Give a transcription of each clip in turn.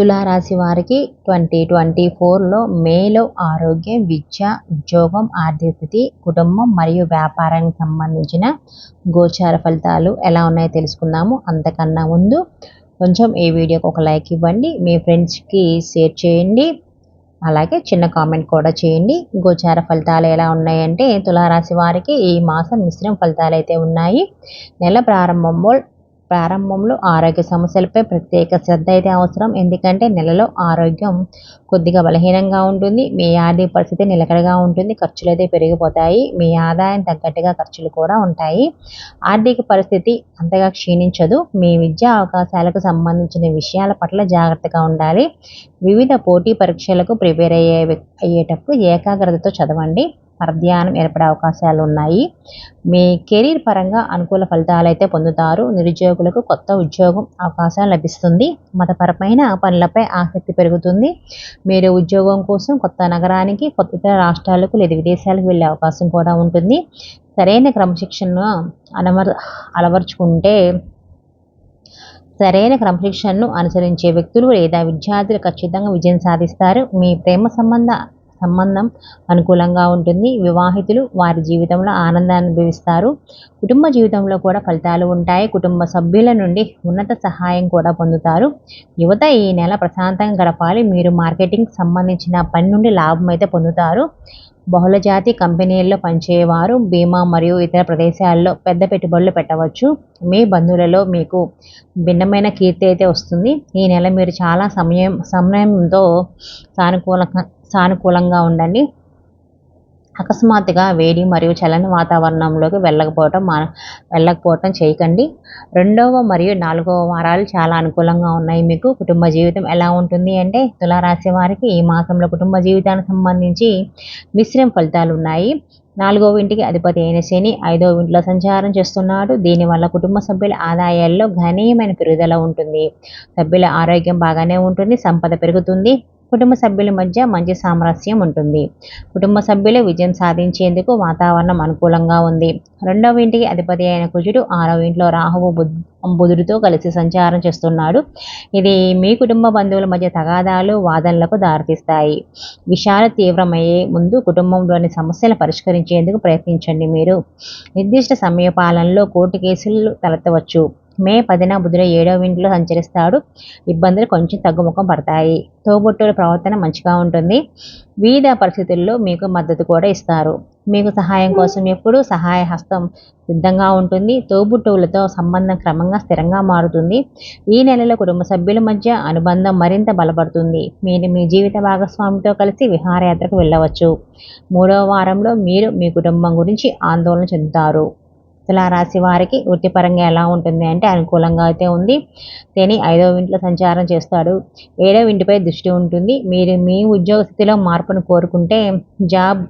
తులారాశి వారికి twenty twenty ఫోర్లో మేలో ఆరోగ్యం విద్య ఉద్యోగం ఆర్థిక స్థితి కుటుంబం మరియు వ్యాపారానికి సంబంధించిన గోచార ఫలితాలు ఎలా ఉన్నాయో తెలుసుకుందాము. అంతకన్నా ముందు కొంచెం ఈ వీడియోకి ఒక లైక్ ఇవ్వండి మీ ఫ్రెండ్స్కి షేర్ చేయండి అలాగే చిన్న కామెంట్ కూడా చేయండి. గోచార ఫలితాలు ఎలా ఉన్నాయంటే తులారాశి వారికి ఈ మాసం మిశ్రమ ఫలితాలు అయితే ఉన్నాయి. నెల ప్రారంభంలో ప్రారంభంలో ఆరోగ్య సమస్యలపై ప్రత్యేక శ్రద్ధ అయితే అవసరం. ఎందుకంటే నెలలో ఆరోగ్యం కొద్దిగా బలహీనంగా ఉంటుంది. మీ ఆర్థిక పరిస్థితి నిలకడగా ఉంటుంది. ఖర్చులు అయితే పెరిగిపోతాయి. మీ ఆదాయం తగ్గట్టుగా ఖర్చులు కూడా ఉంటాయి. ఆర్థిక పరిస్థితి అంతగా క్షీణించదు. మీ విద్యా అవకాశాలకు సంబంధించిన విషయాల పట్ల జాగ్రత్తగా ఉండాలి. వివిధ పోటీ పరీక్షలకు ప్రిపేర్ అయ్యే అయ్యేటప్పుడు ఏకాగ్రతతో చదవండి. పరధ్యానం ఏర్పడే అవకాశాలు ఉన్నాయి. మీ కెరీర్ పరంగా అనుకూల ఫలితాలు అయితే పొందుతారు. నిరుద్యోగులకు కొత్త ఉద్యోగం అవకాశం లభిస్తుంది. మతపరమైన పనులపై ఆసక్తి పెరుగుతుంది. మీరు ఉద్యోగం కోసం కొత్త నగరానికి కొత్త ఇతర రాష్ట్రాలకు లేదా విదేశాలకు వెళ్ళే అవకాశం కూడా ఉంటుంది. సరైన క్రమశిక్షణను అనవర్ అలవర్చుకుంటే సరైన క్రమశిక్షణను అనుసరించే వ్యక్తులు లేదా విద్యార్థులు ఖచ్చితంగా విజయం సాధిస్తారు. మీ ప్రేమ సంబంధ సంబంధం అనుకూలంగా ఉంటుంది. వివాహితులు వారి జీవితంలో ఆనందాన్ని అనుభవిస్తారు. కుటుంబ జీవితంలో కూడా ఫలితాలు ఉంటాయి. కుటుంబ సభ్యుల నుండి ఉన్నత సహాయం కూడా పొందుతారు. యువత ఈ నెల ప్రశాంతంగా గడపాలి. మీరు మార్కెటింగ్ సంబంధించిన పని నుండి లాభం అయితే పొందుతారు. బహుళజాతి కంపెనీల్లో పనిచేయవారు బీమా మరియు ఇతర ప్రదేశాల్లో పెద్ద పెట్టుబడులు పెట్టవచ్చు. మీ బంధువులలో మీకు భిన్నమైన కీర్తి అయితే వస్తుంది. ఈ నెల మీరు చాలా సమయం సమయంతో సానుకూల సానుకూలంగా ఉండండి. అకస్మాత్తుగా వేడి మరియు చల్లని వాతావరణంలోకి వెళ్ళకపోవటం మా వెళ్ళకపోవటం చేయకండి. రెండవ మరియు నాలుగవ వారాలు చాలా అనుకూలంగా ఉన్నాయి మీకు. కుటుంబ జీవితం ఎలా ఉంటుంది అంటే తులారాశి వారికి ఈ మాసంలో కుటుంబ జీవితానికి సంబంధించి మిశ్రమ ఫలితాలు ఉన్నాయి. నాలుగవ ఇంటికి అధిపతి అయిన శని ఐదవ ఇంట్లో సంచారం చేస్తున్నాడు. దీనివల్ల కుటుంబ సభ్యుల ఆదాయాల్లో గణనీయమైన పెరుగుదల ఉంటుంది. సభ్యుల ఆరోగ్యం బాగానే ఉంటుంది. సంపద పెరుగుతుంది. కుటుంబ సభ్యుల మధ్య మంచి సామరస్యం ఉంటుంది. కుటుంబ సభ్యులు విజయం సాధించేందుకు వాతావరణం అనుకూలంగా ఉంది. రెండవ ఇంటికి అధిపతి అయిన కుజుడు ఆరవ ఇంట్లో రాహువు బుధుడితో కలిసి సంచారం చేస్తున్నాడు. ఇది మీ కుటుంబ బంధువుల మధ్య తగాదాలు వాదనలకు దారితీస్తాయి. విషయాలు తీవ్రమయ్యే ముందు కుటుంబంలోని సమస్యలు పరిష్కరించేందుకు ప్రయత్నించండి మీరు. నిర్దిష్ట సమయ పాలనలో కోర్టు కేసులు తలెత్తవచ్చు. మే పదిన బుధుడు ఏడవ ఇంట్లో సంచరిస్తాడు. ఇబ్బందులు కొంచెం తగ్గుముఖం పడతాయి. తోబుట్టుల ప్రవర్తన మంచిగా ఉంటుంది. వివిధ పరిస్థితుల్లో మీకు మద్దతు కూడా ఇస్తారు. మీకు సహాయం కోసం ఎప్పుడు సహాయ హస్తం సిద్ధంగా ఉంటుంది. తోబుట్టువులతో సంబంధం క్రమంగా స్థిరంగా మారుతుంది. ఈ నెలలో కుటుంబ సభ్యుల మధ్య అనుబంధం మరింత బలపడుతుంది. మీరు మీ జీవిత భాగస్వామితో కలిసి విహారయాత్రకు వెళ్ళవచ్చు. మూడవ వారంలో మీరు మీ కుటుంబం గురించి ఆందోళన చెందుతారు. తులారాశి వారికి వృత్తిపరంగా ఎలా ఉంటుంది అంటే అనుకూలంగా అయితే ఉంది. శని ఐదవ ఇంట్లో సంచారం చేస్తాడు. ఏడవ ఇంటిపై దృష్టి ఉంటుంది. మీరు మీ ఉద్యోగ స్థితిలో మార్పును కోరుకుంటే జాబ్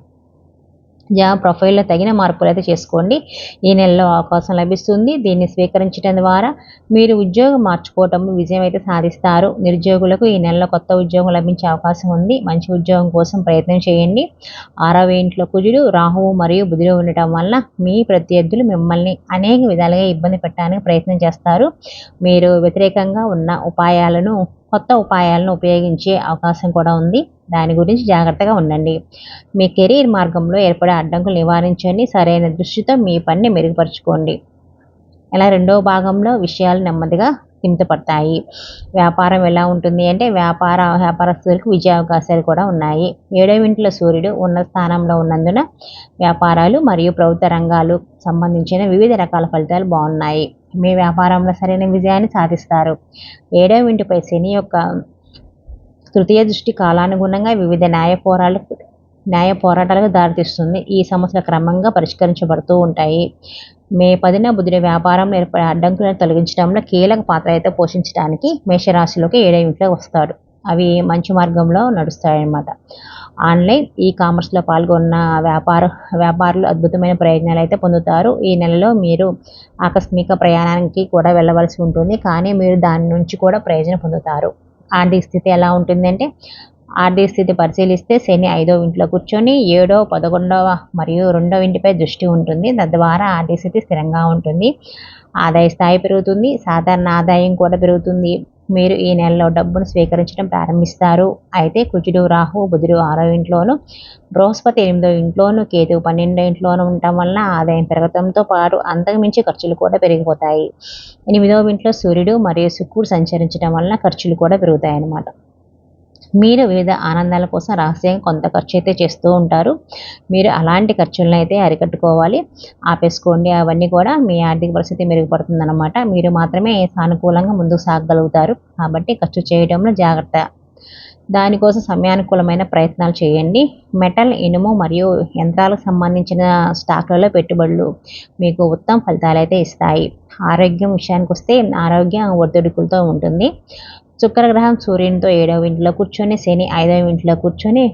జాబ్ ప్రొఫైల్లో తగిన మార్పులు అయితే చేసుకోండి. ఈ నెలలో అవకాశం లభిస్తుంది. దీన్ని స్వీకరించడం ద్వారా మీరు ఉద్యోగం మార్చుకోవటంలో విజయం అయితే సాధిస్తారు. నిరుద్యోగులకు ఈ నెలలో కొత్త ఉద్యోగం లభించే అవకాశం ఉంది. మంచి ఉద్యోగం కోసం ప్రయత్నం చేయండి. ఆరవ ఇంట్లో కుజుడు రాహువు మరియు బుధుడు ఉండటం వల్ల మీ ప్రత్యర్థులు మిమ్మల్ని అనేక విధాలుగా ఇబ్బంది పెట్టడానికి ప్రయత్నం చేస్తారు. మీరు వ్యతిరేకంగా ఉన్న ఉపాయాలను కొత్త ఉపాయాలను ఉపయోగించే అవకాశం కూడా ఉంది. దాని గురించి జాగ్రత్తగా ఉండండి. మీ కెరీర్ మార్గంలో ఏర్పడే అడ్డంకులు నివారించండి. సరైన దృష్టితో మీ పనిని మెరుగుపరుచుకోండి. ఇలా రెండవ భాగంలో విషయాలు నెమ్మదిగా కింతపడతాయి వ్యాపారం ఎలా ఉంటుంది అంటే వ్యాపార వ్యాపారస్తులకు విజయ అవకాశాలు కూడా ఉన్నాయి. ఏడవ ఇంట్లో సూర్యుడు ఉన్న స్థానంలో ఉన్నందున వ్యాపారాలు మరియు ప్రభుత్వ రంగాలు సంబంధించిన వివిధ రకాల ఫలితాలు బాగున్నాయి. మీ వ్యాపారంలో సరైన విజయాన్ని సాధిస్తారు. ఏడవ ఇంటిపై శని యొక్క తృతీయ దృష్టి కాలానుగుణంగా వివిధ న్యాయ పోరాటాలకు న్యాయ పోరాటాలకు దారితీస్తుంది. ఈ సమస్యలు క్రమంగా పరిష్కరించబడుతూ ఉంటాయి. మే పదిన బుధుడి వ్యాపారంలో ఏర్పడే అడ్డంకులను తొలగించడంలో కీలక పాత్ర అయితే పోషించడానికి మేషరాశిలోకి ఏడవ ఇంట్లో వస్తాడు. అవి మంచి మార్గంలో నడుస్తాయన్నమాట. ఆన్లైన్ ఈ కామర్స్లో పాల్గొన్న వ్యాపార వ్యాపారులు అద్భుతమైన ప్రయోజనాలు అయితే పొందుతారు. ఈ నెలలో మీరు ఆకస్మిక ప్రయాణానికి కూడా వెళ్ళవలసి ఉంటుంది. కానీ మీరు దాని నుంచి కూడా ప్రయోజనం పొందుతారు. ఆర్థిక స్థితి ఎలా ఉంటుందంటే ఆర్థిక స్థితి పరిశీలిస్తే శని ఐదో ఇంట్లో కూర్చొని ఏడో పదకొండవ మరియు రెండవ ఇంటిపై దృష్టి ఉంటుంది. తద్వారా ఆర్థిక స్థితి స్థిరంగా ఉంటుంది. ఆదాయ స్థాయి పెరుగుతుంది. సాధారణ ఆదాయం కూడా పెరుగుతుంది. మీరు ఈ నెలలో డబ్బును స్వీకరించడం ప్రారంభిస్తారు. అయితే కుజుడు రాహు బుధుడు ఆరో ఇంట్లోను బృహస్పతి ఎనిమిదో ఇంట్లోను కేతు పన్నెండో ఇంట్లోనూ ఉండటం వల్ల ఆదాయం పెరగడంతో పాటు అంతకుమించి ఖర్చులు కూడా పెరిగిపోతాయి. ఎనిమిదవ ఇంట్లో సూర్యుడు మరియు శుక్రుడు సంచరించడం వలన ఖర్చులు కూడా పెరుగుతాయి అన్నమాట మీరు వివిధ ఆనందాల కోసం రహస్యంగా కొంత ఖర్చు అయితే చేస్తూ ఉంటారు. మీరు అలాంటి ఖర్చులను అయితే అరికట్టుకోవాలి. ఆపేసుకోండి. అవన్నీ కూడా మీ ఆర్థిక పరిస్థితి మెరుగుపడుతుందన్నమాట. మీరు మాత్రమే సానుకూలంగా ముందుకు సాగగలుగుతారు. కాబట్టి ఖర్చు చేయడంలో జాగ్రత్త. దానికోసం సమయానుకూలమైన ప్రయత్నాలు చేయండి. మెటల్ ఇనుము మరియు యంత్రాలకు సంబంధించిన స్టాక్లలో పెట్టుబడులు మీకు ఉత్తమ ఫలితాలు అయితే ఇస్తాయి. ఆరోగ్యం విషయానికి వస్తే ఆరోగ్యం ఒత్తిడికులతో ఉంటుంది. శుక్రగ్రహం సూర్యునితో ఏడవ ఇంట్లో కూర్చొని శని ఐదవ ఇంట్లో కూర్చొని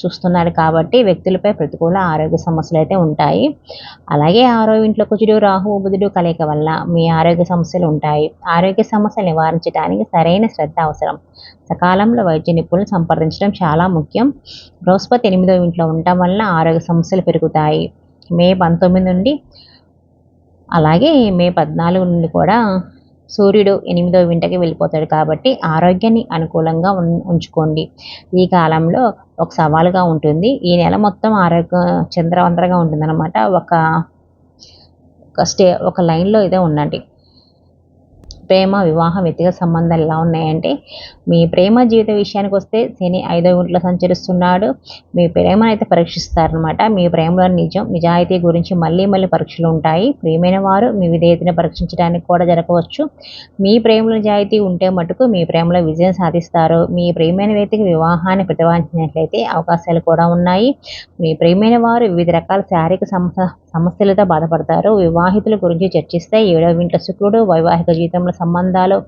చూస్తున్నారు కాబట్టి వ్యక్తులపై ప్రతికూల ఆరోగ్య సమస్యలు అయితే ఉంటాయి. అలాగే ఆరో ఇంట్లో కుజుడు రాహు బుధుడు కలయిక వల్ల మీ ఆరోగ్య సమస్యలు ఉంటాయి. ఆరోగ్య సమస్యలు నివారించడానికి సరైన శ్రద్ధ అవసరం. సకాలంలో వైద్య నిపుణులు సంప్రదించడం చాలా ముఖ్యం. బృహస్పతి ఎనిమిదో ఇంట్లో ఉండటం వల్ల ఆరోగ్య సమస్యలు పెరుగుతాయి. మే పంతొమ్మిది నుండి అలాగే మే పద్నాలుగు నుండి కూడా సూర్యుడు ఎనిమిదో వింటకి వెళ్ళిపోతాడు కాబట్టి ఆరోగ్యాన్ని అనుకూలంగా ఉంచుకోండి. ఈ కాలంలో ఒక సవాలుగా ఉంటుంది. ఈ నెల మొత్తం ఆరోగ్య చంద్రవంతరగా ఉంటుందన్నమాట. ఒక ఒక స్టే ఒక లైన్లో ఇదే ఉండండి ప్రేమ వివాహం వ్యక్తిగత సంబంధాలు ఎలా ఉన్నాయంటే మీ ప్రేమ జీవిత విషయానికి వస్తే శని ఐదో ఇంట్లో సంచరిస్తున్నాడు. మీ ప్రేమను అయితే పరీక్షిస్తారనమాట మీ ప్రేమలో నిజం నిజాయితీ గురించి మళ్ళీ మళ్ళీ పరీక్షలు ఉంటాయి. ప్రియమైన వారు మీ విధేయతను పరీక్షించడానికి కూడా జరగవచ్చు. మీ ప్రేమలో నిజాయితీ ఉంటే మటుకు మీ ప్రేమలో విజయం సాధిస్తారు. మీ ప్రియమైన వ్యక్తికి వివాహాన్ని ప్రతిపాదించినట్లయితే అవకాశాలు కూడా ఉన్నాయి. మీ ప్రియమైన వారు వివిధ రకాల శారీరక సమస్య సమస్యలతో బాధపడతారు. వివాహితుల గురించి చర్చిస్తే ఏడవ ఇంట్లో శుక్రుడు వైవాహిక జీవితంలో సంబంధాలు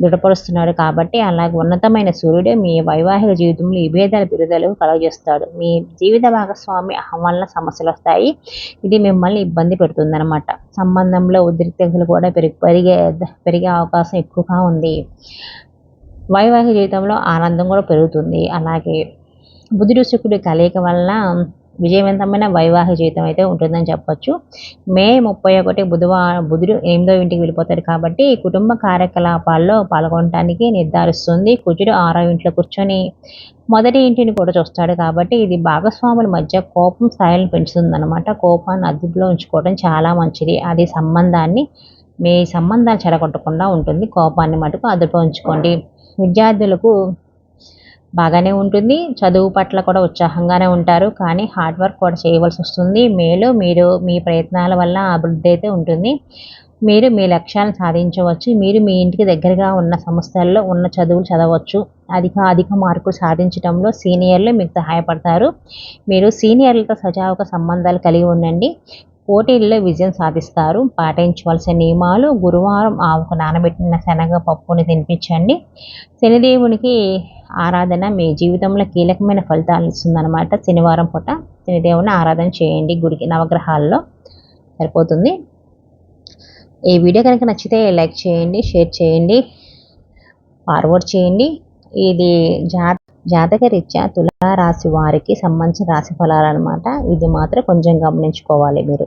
దృఢపరుస్తున్నాడు కాబట్టి అలాగే ఉన్నతమైన సూర్యుడు మీ వైవాహిక జీవితంలో ఈ భేదాల బిరుదలు కలగజేస్తాడు. మీ జీవిత భాగస్వామి అహం వలన సమస్యలు వస్తాయి. ఇది మిమ్మల్ని ఇబ్బంది పెడుతుందన్నమాట. సంబంధంలో ఉద్రిక్తతలు కూడా పెరిగి పెరిగే పెరిగే అవకాశం ఎక్కువగా ఉంది. వైవాహిక జీవితంలో ఆనందం కూడా పెరుగుతుంది. అలాగే బుధుడు శుక్రుడి కలయిక వలన విజయవంతమైన వైవాహిక జీవితం అయితే ఉంటుందని చెప్పొచ్చు. మే ముప్పై ఒకటి బుధవారం బుధుడు ఎనిమిదో ఇంటికి వెళ్ళిపోతాడు కాబట్టి కుటుంబ కార్యకలాపాల్లో పాల్గొనడానికి నిర్ధారిస్తుంది. కుజుడు ఆరో ఇంట్లో కూర్చొని మొదటి ఇంటిని కూడా చూస్తాడు కాబట్టి ఇది భాగస్వాముల మధ్య కోపం స్థాయిలను పెంచుతుంది అనమాట కోపాన్ని అదుపులో ఉంచుకోవడం చాలా మంచిది. అది సంబంధాన్ని మీ సంబంధాలు చెడగొట్టకుండా ఉంటుంది. కోపాన్ని మటుకు అదుపు ఉంచుకోండి. విద్యార్థులకు బాగానే ఉంటుంది. చదువు పట్ల కూడా ఉత్సాహంగానే ఉంటారు. కానీ హార్డ్ వర్క్ కూడా చేయవలసి వస్తుంది. మేలు మీరు మీ ప్రయత్నాల వల్ల అభివృద్ధి అయితే ఉంటుంది. మీరు మీ లక్ష్యాలను సాధించవచ్చు. మీరు మీ ఇంటికి దగ్గరగా ఉన్న సంస్థల్లో ఉన్న చదువులు చదవచ్చు. అధిక అధిక మార్కులు సాధించడంలో సీనియర్లు మీకు సహాయపడతారు. మీరు సీనియర్లతో సజావుగా సంబంధాలు కలిగి ఉండండి. పోటీల్లో విజయం సాధిస్తారు. పాటించవలసిన నియమాలు గురువారం ఆవుకు నానబెట్టిన శనగ పప్పుని తినిపించండి. శనిదేవునికి ఆరాధన మీ జీవితంలో కీలకమైన ఫలితాలు ఇస్తుందన్నమాట. శనివారం పూట శనిదేవుని ఆరాధన చేయండి. గుడికి నవగ్రహాల్లో సరిపోతుంది. ఈ వీడియో కనుక నచ్చితే లైక్ చేయండి షేర్ చేయండి ఫార్వర్డ్ చేయండి. ఇది జాత జాతక రీత్యా తులారాశి వారికి సంబంధించిన రాశి ఫలాలు అనమాట ఇది మాత్రం కొంచెం గమనించుకోవాలి మీరు.